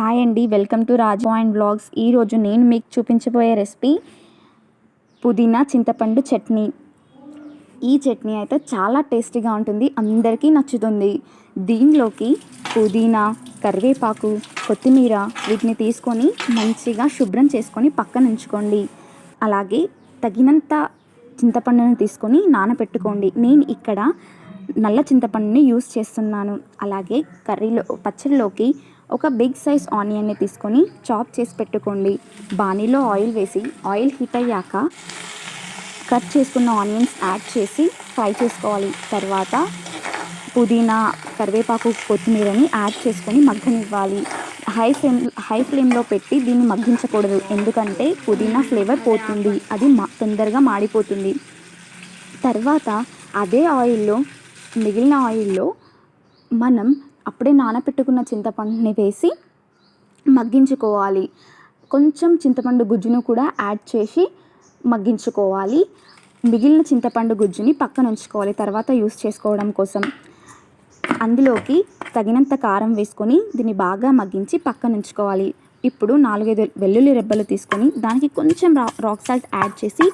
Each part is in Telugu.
హాయ్ అండి. Welcome to Raju and blogs. ఈరోజు నేను మీకు చూపించబోయే రెసిపీ పుదీనా చింతపండు చట్నీ. ఈ చట్నీ అయితే చాలా టేస్టీగా ఉంటుంది. అందరికీ నచ్చుతుంది. దీనిలోకి పుదీనా కరివేపాకు కొత్తిమీర వీటిని తీసుకొని మంచిగా శుభ్రం చేసుకొని పక్కన ఉంచుకోండి. అలాగే తగినంత చింతపండును తీసుకొని నానబెట్టుకోండి నేను ఇక్కడ నల్ల చింతపండుని యూస్ చేస్తున్నాను. అలాగే కర్రీలో పచ్చడిలోకి ఒక బిగ్ సైజ్ ఆనియన్ని తీసుకొని చాప్ చేసి పెట్టుకోండి. బాణీలో ఆయిల్ వేసి ఆయిల్ హీట్ అయ్యాక కట్ చేసుకున్న ఆనియన్స్ యాడ్ చేసి ఫ్రై చేసుకోవాలి. తర్వాత పుదీనా కరివేపాకు కొత్తిమీరని యాడ్ చేసుకొని మగ్గనివ్వాలి. హై ఫ్లేమ్ హై ఫ్లేమ్లో పెట్టి దీన్ని మగ్గించకూడదు. ఎందుకంటే పుదీనా ఫ్లేవర్ పోతుంది. అది మా తొందరగా మాడిపోతుంది. తర్వాత అదే ఆయిల్లో మిగిలిన ఆయిల్లో మనం అప్పుడే నానబెట్టుకున్న చింతపండుని వేసి మగ్గించుకోవాలి. కొంచెం చింతపండు గుజ్జును కూడా యాడ్ చేసి మగ్గించుకోవాలి. మిగిలిన చింతపండు గుజ్జుని పక్కన ఉంచుకోవాలి తర్వాత యూస్ చేసుకోవడం కోసం. అందులోకి తగినంత కారం వేసుకొని దీన్ని బాగా మగ్గించి పక్కన ఉంచుకోవాలి. ఇప్పుడు నాలుగైదు వెల్లుల్లి రెబ్బలు తీసుకొని దానికి కొంచెం రా రాక్ సాల్ట్ యాడ్ చేసి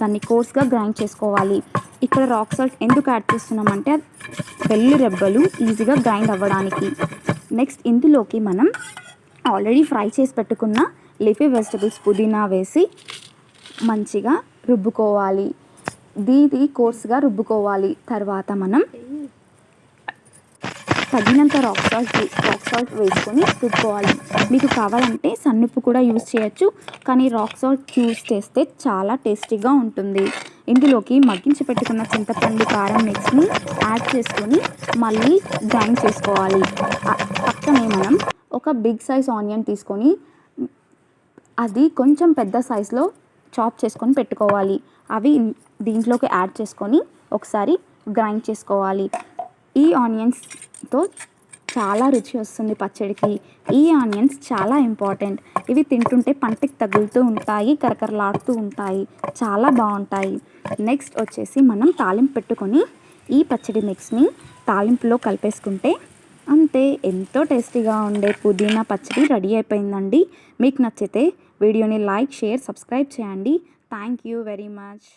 దాన్ని కోర్స్గా గ్రైండ్ చేసుకోవాలి. ఇక్కడ రాక్ సాల్ట్ ఎందుకు యాడ్ చేస్తున్నామంటే వెల్లుల్లి రెబ్బలు ఈజీగా గ్రైండ్ అవ్వడానికి. నెక్స్ట్ ఇందులోకి మనం ఆల్రెడీ ఫ్రై చేసి పెట్టుకున్న లిఫీ వెజిటబుల్స్ పుదీనా వేసి మంచిగా రుబ్బుకోవాలి. దీది కోర్స్గా రుబ్బుకోవాలి. తర్వాత మనం తగినంత రాక్ సాల్ట్ రాక్ సాల్ట్ వేసుకొని రుబ్బుకోవాలి. మీకు కావాలంటే సన్నుప్పు కూడా యూస్ చేయొచ్చు కానీ రాక్ సాల్ట్ యూస్ చేస్తే చాలా టేస్టీగా ఉంటుంది. ఇందులోకి మగ్గించి పెట్టుకున్న చింతపండు కారం మిక్స్ని యాడ్ చేసుకొని మళ్ళీ గ్రైండ్ చేసుకోవాలి. పక్కనే మనం ఒక బిగ్ సైజ్ ఆనియన్ తీసుకొని అది కొంచెం పెద్ద సైజులో చాప్ చేసుకొని పెట్టుకోవాలి. అవి దీంట్లోకి యాడ్ చేసుకొని ఒకసారి గ్రైండ్ చేసుకోవాలి. ఈ ఆనియన్స్తో చాలా రుచి వస్తుంది పచ్చడికి. ఈ ఆనియన్స్ చాలా ఇంపార్టెంట్. ఇవి తింటుంటే పంటకి తగులుతూ ఉంటాయి కరకరలాడుతూ ఉంటాయి. చాలా బాగుంటాయి. నెక్స్ట్ వచ్చేసి మనం తాలింపు పెట్టుకొని ఈ పచ్చడి మిక్స్ని తాలింపులో కలిపేసుకుంటే అంతే ఎంతో టేస్టీగా ఉండే పుదీనా పచ్చడి రెడీ అయిపోయిందండి. మీకు నచ్చితే వీడియోని లైక్ షేర్ సబ్స్క్రైబ్ చేయండి. Thank you very much